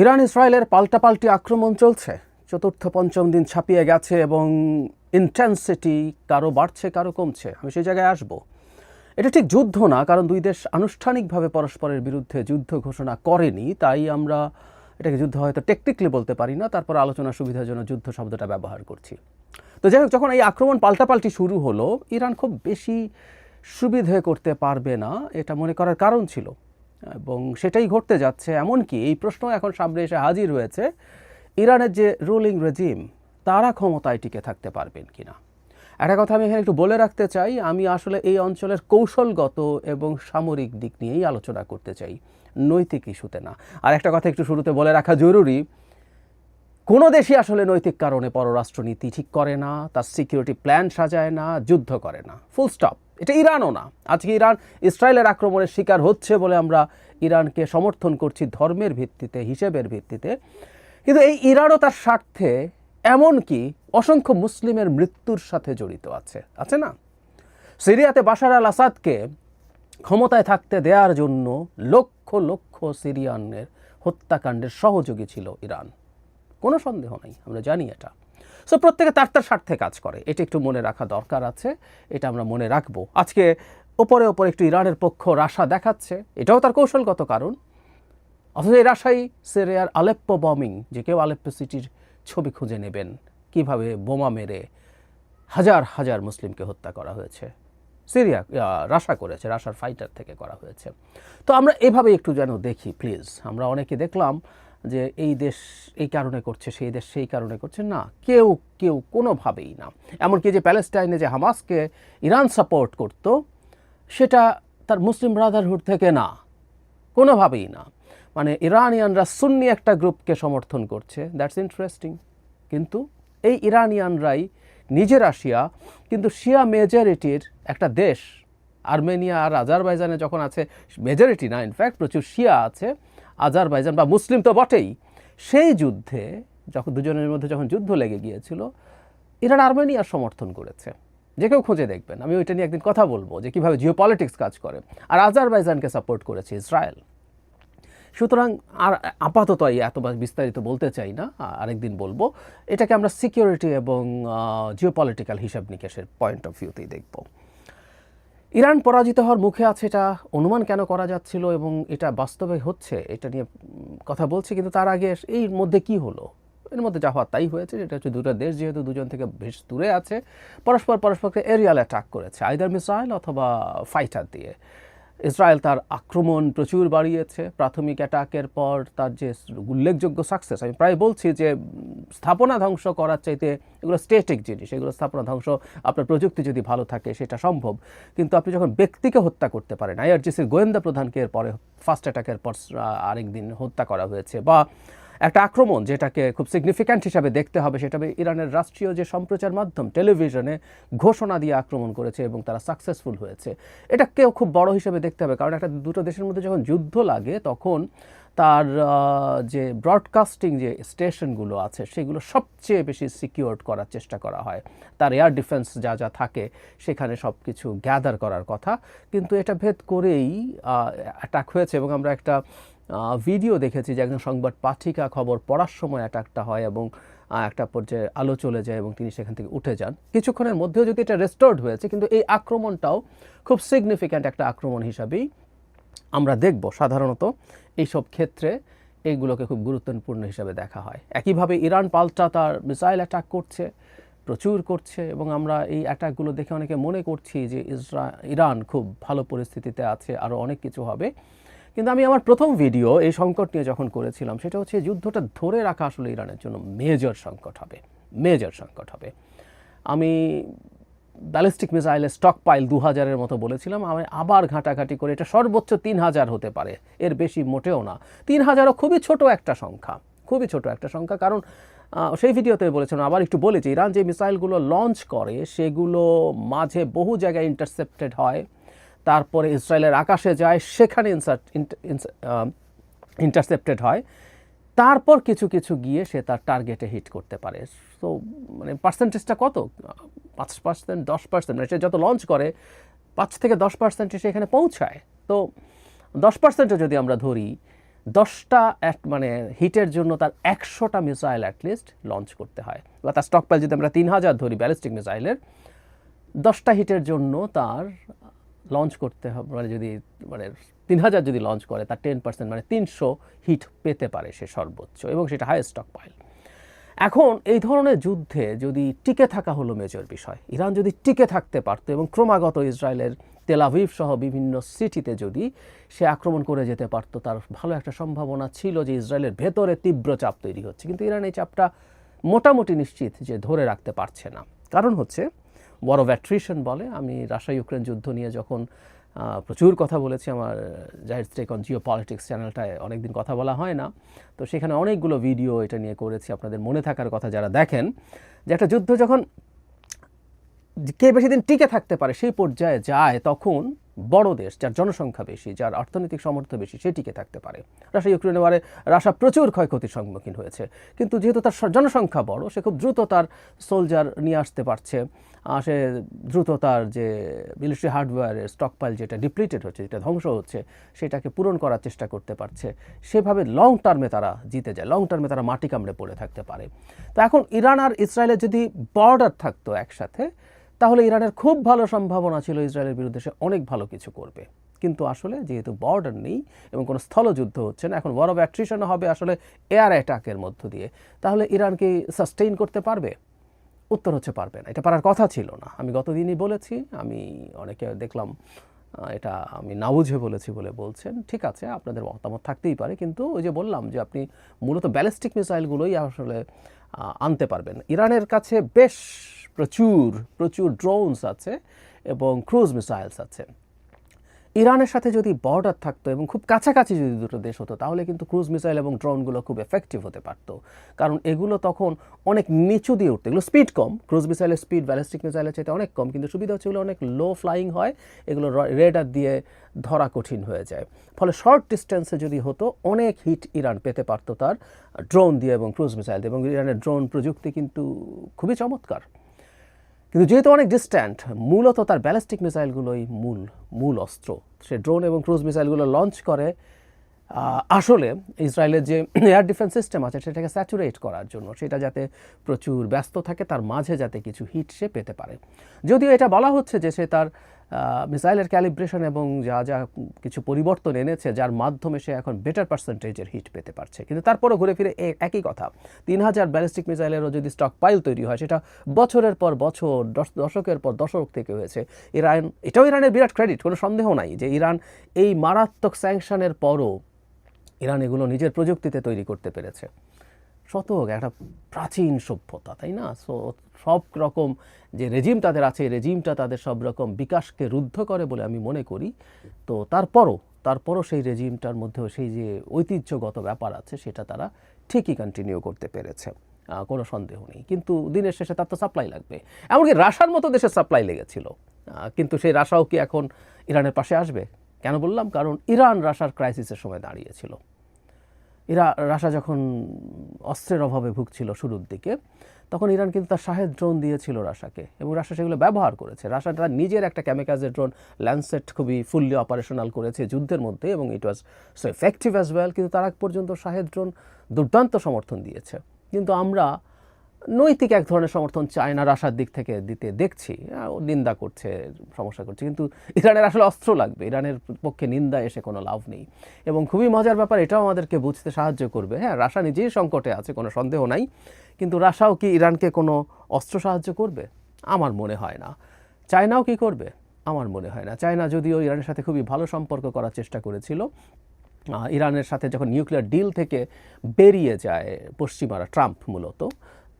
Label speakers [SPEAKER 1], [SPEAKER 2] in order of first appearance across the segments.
[SPEAKER 1] Iran ইসরায়েলের পাল্টাপাল্টি আক্রমণ চলছে। চতুর্থ পঞ্চম দিন ছাপিয়ে গেছে এবং ইন্টেন্সিটি কারও বাড়ছে, কারও কমছে। আমি সেই জায়গায় আসব। এটা ঠিক যুদ্ধ না, কারণ দুই দেশ আনুষ্ঠানিকভাবে পরস্পরের বিরুদ্ধে যুদ্ধ ঘোষণা করেনি, তাই আমরা এটাকে যুদ্ধ হয়তো টেকনিক্যালি বলতে পারি না, তারপর আলোচনা সুবিধার জন্য যুদ্ধ শব্দটা ব্যবহার করছি। তো যাই হোক, যখন এই আক্রমণ পাল্টাপাল্টি শুরু হলো, ইরান খুব বেশি সুবিধে করতে পারবে না, এটা মনে করার কারণ ছিল। এবং সেটাই ঘটতে যাচ্ছে, এমনকি এই প্রশ্ন এখন সামনে এসে হাজির হয়েছে, ইরানের যে রুলিং রেজিম, তারা ক্ষমতায় টিকে থাকতে পারবেন কি না একটা কথা আমি এখানে একটু বলে রাখতে চাই, আমি আসলে এই অঞ্চলের কৌশলগত এবং সামরিক দিক নিয়েই আলোচনা করতে চাই, নৈতিক ইস্যুতে না। আর একটা কথা একটু শুরুতে বলে রাখা জরুরি, কোনো দেশই আসলে নৈতিক কারণে পররাষ্ট্রনীতি ঠিক করে না, তার সিকিউরিটি প্ল্যান সাজায় না, যুদ্ধ করে না। Full stop. এটা ইরানও না। আজকে ইরান ইসরায়েলের আক্রমণের শিকার হচ্ছে বলে আমরা ইরানকে সমর্থন করছি ধর্মের ভিত্তিতে, হিসেবের ভিত্তিতে। কিন্তু এই ইরানও তার স্বার্থে এমনকি অসংখ্য মুসলিমের মৃত্যুর সাথে জড়িত আছে। আছে না? সিরিয়াতে বাশার আল আসাদকে ক্ষমতায় থাকতে দেওয়ার জন্য লক্ষ লক্ষ সিরিয়ানের হত্যাকাণ্ডের সহযোগী ছিল ইরান। কোনো সন্দেহ নেই, আমরা জানি এটা। সো প্রত্যেকে তার তার স্বার্থে কাজ করে। এটা একটু মনে রাখা দরকার আছে, এটা আমরা মনে রাখব। আজকে ওপরে ওপরে একটু ইরানের পক্ষ রাশা দেখাচ্ছে, এটাও তার কৌশলগত কারণ। অথচ এই রাশাই সিরিয়ার আলেপ্পো বমিং যে কেউ আলেপ্পো সিটির ছবি খুঁজে নেবেন, কীভাবে বোমা মেরে হাজার হাজার মুসলিমকে হত্যা করা হয়েছে। সিরিয়া রাশা করেছে, রাশার ফাইটার থেকে করা হয়েছে। তো আমরা এভাবে একটু যেন দেখি প্লিজ আমরা অনেকে দেখলাম যে এই দেশ এই কারণে করছে, সেই দেশ সেই কারণে করছে, না, কেউ কেউ কোনোভাবেই না। এমনকি যে প্যালেস্টাইনে যে হামাসকে ইরান সাপোর্ট করত, সেটা তার মুসলিম ব্রাদারহুড থেকে না, কোনোভাবেই না। মানে ইরানিয়ানরা সুন্নি একটা গ্রুপকে সমর্থন করছে দ্যাটস ইন্টারেস্টিং কিন্তু এই ইরানিয়ানরাই নিজের আসিয়া কিন্তু শিয়া মেজরিটির একটা দেশ, আর্মেনিয়া আর আজারবাইজানে যখন আছে মেজরিটি না ইনফ্যাক্ট প্রচুর শিয়া আছে আজারবাইজান বা মুসলিম তো বটেই। সেই যুদ্ধে যখন দুজনের মধ্যে যখন যুদ্ধ লেগে গিয়েছিল, ইরান আর্মেনিয়ার সমর্থন করেছে। যে কেউ খুঁজে দেখবেন, আমি ওইটা নিয়ে একদিন কথা বলব যে কীভাবে জিও পলিটিক্স কাজ করে। আর আজারবাইজানকে সাপোর্ট করেছে ইসরায়েল। সুতরাং আর আপাতত এত বিস্তারিত বলতে চাই না আরেকদিন বলব। এটাকে আমরা সিকিউরিটি এবং জিও পলিটিক্যাল হিসাব নিকেশের পয়েন্ট অফ ভিউতেই দেখব। ইরান পরাজিত হওয়ার মুখে আছে এটা অনুমান কেন করা যাচ্ছিল এবং এটা বাস্তবে হচ্ছে? এটা নিয়ে কথা বলছে, কিন্তু তার আগে এই মধ্যে কি হলো? এর মধ্যে যা হওয়ার তাই হয়েছে এটা হচ্ছে দুটো দেশ যেহেতু দুজন থেকে বেশ দূরে আছে, পরস্পর পরস্পরকে এরিয়াল অ্যাটাক করেছে আইদার মিসাইল অথবা ফাইটার দিয়ে। ইসরায়েল তার আক্রমণ প্রচুর বাড়িয়েছে। প্রাথমিক অ্যাটাকের পর তার যে উল্লেখযোগ্য সাকসেস আমি প্রায় বলছি যে, স্থাপনা ধ্বংস করার চাইতে এগুলো স্টেটিক জিনিস, এগুলো স্থাপনা ধ্বংস, আপনার প্রযুক্তি যদি ভালো থাকে সেটা সম্ভব। কিন্তু আপনি যখন ব্যক্তিকে হত্যা করতে পারেন, আইআরজিসির গোয়েন্দা প্রধানকে এর পরে ফার্স্ট অ্যাটাকের পর আরেক আরেকদিন হত্যা করা হয়েছে বা একটা আক্রমণ যেটাকে খুব সিগনিফিক্যান্ট হিসাবে দেখতে হবে, সেটা ইরানের রাষ্ট্রীয় যে সম্প্রচার মাধ্যম, টেলিভিশনে ঘোষণা দিয়ে আক্রমণ করেছে এবং তারা সাকসেসফুল হয়েছে। এটাকেও খুব বড় হিসেবে দেখতে হবে, কারণ একটা দুটো দেশের মধ্যে যখন যুদ্ধ লাগে, তখন তার যে ব্রডকাস্টিং যে স্টেশনগুলো আছে, সেগুলো সবচেয়ে বেশি সিকিউরড করার চেষ্টা করা হয়। তার এয়ার ডিফেন্স যা যা থাকে, সেখানে সব কিছু গ্যাদার করার কথা। কিন্তু এটা ভেদ করেই অ্যাটাক হয়েছে এবং আমরা একটা ভিডিও দেখেছি যে একজন সংবাদ পাঠিকা খবর পড়ার সময় অ্যাটাকটা হয় এবং একটা পর্যায়ে আলো চলে যায় এবং তিনি সেখান থেকে উঠে যান। কিছুক্ষণের মধ্যেও যদি এটা রেস্টোর্ড হয়েছে, কিন্তু এই আক্রমণটাও খুব সিগনিফিক্যান্ট একটা আক্রমণ হিসাবেই আমরা দেখব। সাধারণত এইসব ক্ষেত্রে এইগুলোকে খুব গুরুত্বপূর্ণ হিসাবে দেখা হয়। একইভাবে ইরান পাল্টা তার মিসাইল অ্যাটাক করছে, প্রচুর করছে এবং আমরা এই অ্যাটাকগুলো দেখে অনেকে মনে করছি যে ইসরা, ইরান খুব ভালো পরিস্থিতিতে আছে আরও অনেক কিছু হবে। কিন্তু আমি আমার প্রথম ভিডিও এই সংকট নিয়ে যখন করেছিলাম, সেটা হচ্ছে যুদ্ধটা ধরে রাখা আসলে ইরানের জন্য মেজর সংকট হবে মেজর সংকট হবে। আমি ব্যালিস্টিক মিসাইলের স্টক পাইল দু হাজারের মতো বলেছিলাম, আমি আবার ঘাটাঘাটি করে এটা সর্বোচ্চ তিন হাজার হতে পারে, এর বেশি মোটেও না। তিন হাজারও খুবই ছোট একটা সংখ্যা, খুবই ছোট একটা সংখ্যা, কারণ সেই ভিডিওতে বলেছিলাম, আবার একটু বলেছি ইরান যে মিসাইলগুলো লঞ্চ করে, সেগুলো মাঝে বহু জায়গায় ইন্টারসেপ্টেড হয়। তারপরে ইসরায়েলের আকাশে যায়, সেখানে ইন্টারসেপ্টেড হয়। তারপর কিছু কিছু গিয়ে সে তার টার্গেটে হিট করতে পারে। তো মানে পার্সেন্টেজটা কত? পাঁচ পার্সেন্ট দশ পার্সেন্ট মানে সে যত লঞ্চ করে, পাঁচ থেকে দশ পার্সেন্টে সেখানে পৌঁছায়। তো দশ পার্সেন্টও যদি আমরা ধরি, দশটা at মানে হিটের জন্য তার একশোটা মিসাইল অ্যাটলিস্ট লঞ্চ করতে হয়। বা তার স্টক যদি আমরা তিন হাজার ধরি ব্যালিস্টিক মিসাইলের দশটা হিটের জন্য তার লঞ্চ করতে হবে মানে যদি মানে তিন হাজার যদি লঞ্চ করে, তার টেন পার্সেন্ট মানে তিনশো হিট পেতে পারে সে সর্বোচ্চ এবং সেটা হাই স্টক পাইল এখন এই ধরনের যুদ্ধে যদি টিকে থাকা হলো মেজর বিষয়, ইরান যদি টিকে থাকতে পারতো এবং ক্রমাগত ইসরায়েলের তেলাভিভ সহ বিভিন্ন সিটিতে যদি সে আক্রমণ করে যেতে পারতো, তার ভালো একটা সম্ভাবনা ছিল যে ইসরায়েলের ভেতরে তীব্র চাপ তৈরি হচ্ছে। কিন্তু ইরান এই চাপটা মোটামুটি নিশ্চিত যে ধরে রাখতে পারছে না। কারণ হচ্ছে বড় অ্যাট্রিশন বলে। আমি রাশিয়া ইউক্রেন যুদ্ধ নিয়ে যখন প্রচুর কথা বলেছি, আমার জাহির স্ট্রেক অন জিও পলিটিক্স চ্যানেলটায় অনেকদিন কথা বলা হয় না। তো সেখানে অনেকগুলো ভিডিও এটা নিয়ে করেছি, আপনাদের মনে থাকার কথা যারা দেখেন, যে একটা যুদ্ধ যখন কে বেশি দিন টিকে থাকতে পারে, সেই পর্যায়ে যায়, তখন বড় দেশ, যার জনসংখ্যা বেশি, যার অর্থনৈতিক সামর্থ্য বেশি, সে টিকে থাকতে পারে। রাশিয়া ইউক্রেনে বারে রাশিয়া প্রচুর ক্ষয়ক্ষতির সম্মুখীন হয়েছে। কিন্তু যেহেতু তার জনসংখ্যা বড়, সে খুব দ্রুত তার সোলজার নিয়ে আসতে পারছে। সে দ্রুত তার যে মিলিটারি হার্ডওয়্যারের স্টকপাইল যেটা ডিপ্লিটেড হচ্ছে, যেটা ধ্বংস হচ্ছে, সেটাকে পূরণ করার চেষ্টা করতে পারছে। সেভাবে লং টার্মে তারা জিতে যায়। লং টার্মে তারা মাটি কামড়ে পড়ে থাকতে পারে। তো এখন ইরান আর ইসরায়েলের যদি বর্ডার থাকতো একসাথে তাহলে ইরানের খুব ভালো সম্ভাবনা ছিল ইসরায়েলের বিরুদ্ধে সে অনেক ভালো কিছু করবে। কিন্তু আসলে যেহেতু বর্ডার নেই এবং কোনো স্থলযুদ্ধ হচ্ছে না, এখন ওয়ার অফ অ্যাট্রিশন হবে আসলে এয়ার অ্যাটাকের মধ্য দিয়ে। তাহলে ইরান কি সাস্টেইন করতে পারবে? উত্তর হচ্ছে পারবে না। এটা পারার কথা ছিল না। আমি গতদিনই বলেছি, আমি অনেকে দেখলাম এটা আমি না বুঝে বলেছি বলে বলছেন। ঠিক আছে, আপনাদের মতামত থাকতেই পারে, কিন্তু ওই যে বললাম যে আপনি মূলত ব্যালিস্টিক মিসাইলগুলোই আসলে আনতে পারবেন। ইরানের কাছে বেশ প্রচুর প্রচুর ড্রোনস আছে এবং ক্রুজ মিসাইলস আছে। ইরানের সাথে যদি বর্ডার থাকতো এবং খুব কাছাকাছি যদি দুটো দেশ হতো, তাহলে কিন্তু ক্রুজ মিসাইল এবং ড্রোনগুলো খুব এফেক্টিভ হতে পারতো। কারণ এগুলো তখন অনেক নিচু দিয়ে উঠতো। এগুলো স্পিড কম। ক্রুজ মিসাইলের স্পিড ব্যালিস্টিক মিসাইলের চাইতে অনেক কম। কিন্তু সুবিধা হচ্ছে এগুলো অনেক লো ফ্লাইং হয়। এগুলো রেডার দিয়ে ধরা কঠিন হয়ে যায়। ফলে শর্ট ডিস্টেন্সে যদি হতো, অনেক হিট ইরান পেতে পারতো তার ড্রোন দিয়ে এবং ক্রুজ মিসাইল দিয়ে। এবং ইরানের ড্রোন প্রযুক্তি কিন্তু খুবই চমৎকার। কিন্তু যেহেতু অনেক ডিস্ট্যান্ট মূলত তার ব্যালিস্টিক মিসাইলগুলোই মূল মূল অস্ত্র। সে ড্রোন এবং ক্রুজ মিসাইলগুলো লঞ্চ করে আসলে ইসরায়েলের যে এয়ার ডিফেন্স সিস্টেম আছে, সেটাকে স্যাচুরেট করার জন্য। সেটা যাতে প্রচুর ব্যস্ত থাকে, তার মাঝে যাতে কিছু হিট সে পেতে পারে। যদিও এটা বলা হচ্ছে যে সে তার মিসাইলের ক্যালিব্রেশন এবং যা যা কিছু পরিবর্তন এনেছে, যার মাধ্যমে সে এখন বেটার পার্সেন্টেজের হিট পেতে পারছে। কিন্তু তারপরও ঘুরে ফিরে একই কথা। তিন হাজার ব্যালিস্টিক মিসাইলেরও যদি স্টক পাইল তৈরি হয়, সেটা বছরের পর বছর, দশ দশকের পর দশক থেকে হয়েছে। ইরান এটাও ইরানের বিরাট ক্রেডিট কোনো সন্দেহ নাই যে ইরান এই মারাত্মক স্যাংশনের পরও ইরান এগুলো নিজের প্রযুক্তিতে তৈরি করতে পেরেছে। শতক, একটা প্রাচীন সভ্যতা, তাই না? সো সব রকম যে রেজিম তাদের আছে রেজিমটা তাদের সব রকম বিকাশকে রুদ্ধ করে বলে আমি মনে করি। তো তারপরও তারপরও সেই রেজিমটার মধ্যেও সেই যে ঐতিহ্যগত ব্যাপার আছে, সেটা তারা ঠিকই কন্টিনিউ করতে পেরেছে। কোনো সন্দেহ নেই। কিন্তু দিনের শেষে তার তো সাপ্লাই লাগবে। এমনকি রাশার মতো দেশের সাপ্লাই লেগেছিল। কিন্তু সেই রাশাও কি এখন ইরানের পাশে আসবে? কেন বললাম? কারণ ইরান রাশার ক্রাইসিসের সময় দাঁড়িয়েছিল। এরা রাশা যখন অস্ত্রের অভাবে ভুগছিল শুরুর দিকে, তখন ইরান কিন্তু তার শাহেদ ড্রোন দিয়েছিল রাশাকে এবং রাশা সেগুলো ব্যবহার করেছে। রাশা তার নিজের একটা ক্যামিকাজের ড্রোন ল্যান্ডসেট খুবই ফুললি অপারেশনাল করেছে যুদ্ধের মধ্যে এবং it was so effective as well কিন্তু তার আগ পর্যন্ত শাহেদ ড্রোন দুর্দান্ত সমর্থন দিয়েছে। কিন্তু আমরা নৈতিক এক ধরনের সমর্থন চায়না রাশার দিক থেকে দিতে দেখছি। নিন্দা করছে, সমস্যা করছে। কিন্তু ইরানের আসলে অস্ত্র লাগবে। ইরানের পক্ষে নিন্দা এসে কোনো লাভ নেই। এবং খুবই মজার ব্যাপার, এটাও আমাদেরকে বুঝতে সাহায্য করবে। হ্যাঁ রাশা নিজেই সংকটে আছে, কোনো সন্দেহ নাই। কিন্তু রাশাও কি ইরানকে কোনো অস্ত্র সাহায্য করবে? আমার মনে হয় না। চায়নাও কি করবে? আমার মনে হয় না। চায়না যদিও ইরানের সাথে খুবই ভালো সম্পর্ক করার চেষ্টা করেছিল ইরানের সাথে যখন নিউক্লিয়ার ডিল থেকে বেরিয়ে যায় পশ্চিমারা, ট্রাম্প মূলত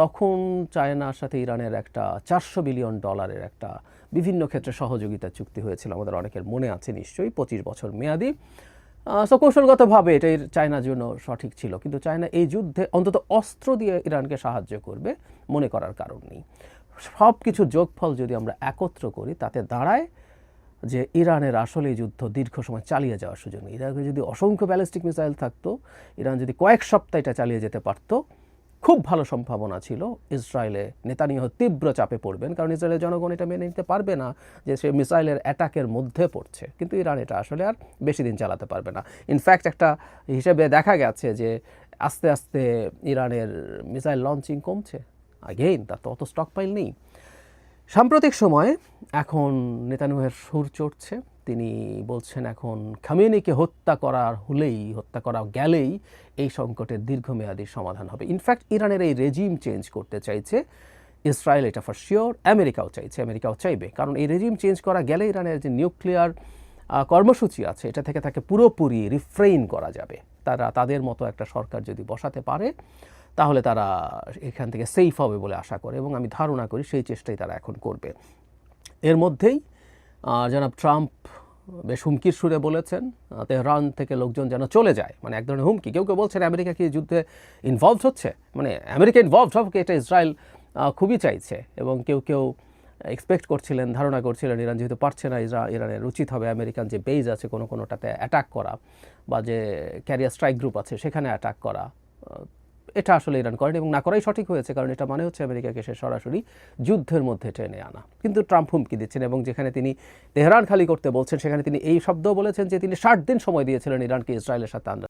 [SPEAKER 1] তখন চায়নার সাথে ইরানের একটা চারশো বিলিয়ন ডলারের একটা বিভিন্ন ক্ষেত্রে সহযোগিতা চুক্তি হয়েছিল, আমাদের অনেকের মনে আছে নিশ্চয়ই, পঁচিশ বছর মেয়াদি। সো কৌশলগতভাবে এটাই চায়নার জন্য সঠিক ছিল, কিন্তু চায়না এই যুদ্ধে অন্তত অস্ত্র দিয়ে ইরানকে সাহায্য করবে মনে করার কারণ নেই। সব কিছু যোগফল যদি আমরা একত্র করি, তাতে দাঁড়ায় যে ইরানের আসলে যুদ্ধ দীর্ঘ সময় চালিয়ে যাওয়ার সুযোগ নেই। ইরাকে যদি অসংখ্য ব্যালিস্টিক মিসাইল থাকতো, ইরান যদি কয়েক সপ্তাহ এটা চালিয়ে যেতে পারতো খুব ভালো সম্ভাবনা ছিল ইসরায়েলে নেতানিয়াহু তীব্র চাপে পড়বেন, কারণ ইসরায়েলের জনগণ এটা মেনে নিতে পারবে না যে সে মিসাইলের অ্যাটাকের মধ্যে পড়ছে। কিন্তু ইরান এটা আসলে আর বেশি দিন চালাতে পারবে না। ইনফ্যাক্ট একটা হিসেবে দেখা গেছে যে আস্তে আস্তে ইরানের মিসাইল লঞ্চিং কমছে। আগেইন তার তো অত স্টক পাইল নেই। সাম্প্রতিক সময়ে এখন নেতানুয়ের সুর চড়ছে। তিনি বলছেন, এখন খামেনিকে হত্যা করার হলেই, হত্যা করা গেলেই এই সংকটের দীর্ঘমেয়াদী সমাধান হবে। ইনফ্যাক্ট ইরানের এই রেজিম চেঞ্জ করতে চাইছে, ইসরায়েল এটা ফর শিওর আমেরিকাও চাইছে, আমেরিকাও চাইবে। কারণ এই রেজিম চেঞ্জ করা গেলে ইরানের যে নিউক্লিয়ার কর্মসূচি আছে, এটা থেকে তাকে পুরোপুরি রিফ্রেইন করা যাবে। তারা, তাদের মতো একটা সরকার যদি বসাতে পারে, তাহলে তারা এখান থেকে সেফ হবে বলে আশা করে, এবং আমি ধারণা করি সেই চেষ্টাই তারা এখন করবে। এর মধ্যেই জনাব ট্রাম্প বেশ হুমকির সুরে বলেছেন তেহরান থেকে লোকজন যেন চলে যায়। মানে এক ধরনের হুমকি। কেউ কেউ বলছেন আমেরিকা কি যুদ্ধে ইনভলভ হচ্ছে? মানে আমেরিকা ইনভলভ হবে এটা ইসরায়েল খুবই চাইছে এবং কেউ কেউ এক্সপেক্ট করছিলেন, ধারণা করছিলেন ইরান যেহেতু পারছে না ইসরা ইরানের উচিত হবে আমেরিকান যে বেজ আছে কোনো কোনোটাতে অ্যাটাক করা বা যে ক্যারিয়ার স্ট্রাইক গ্রুপ আছে সেখানে অ্যাটাক করা। এটা আসলে ইরান করেন এবং না করাই সঠিক হয়েছে, কারণ এটা মানে হচ্ছে আমেরিকাকে সে সরাসরি যুদ্ধের মধ্যে টেনে আনা। কিন্তু ট্রাম্প হুমকি দিচ্ছেন এবং যেখানে তিনি তেহরান খালি করতে বলছেন, সেখানে তিনি এই শব্দ বলেছেন যে তিনি ষাট দিন সময় দিয়েছিলেন ইরানকে ইসরায়েলের সাথে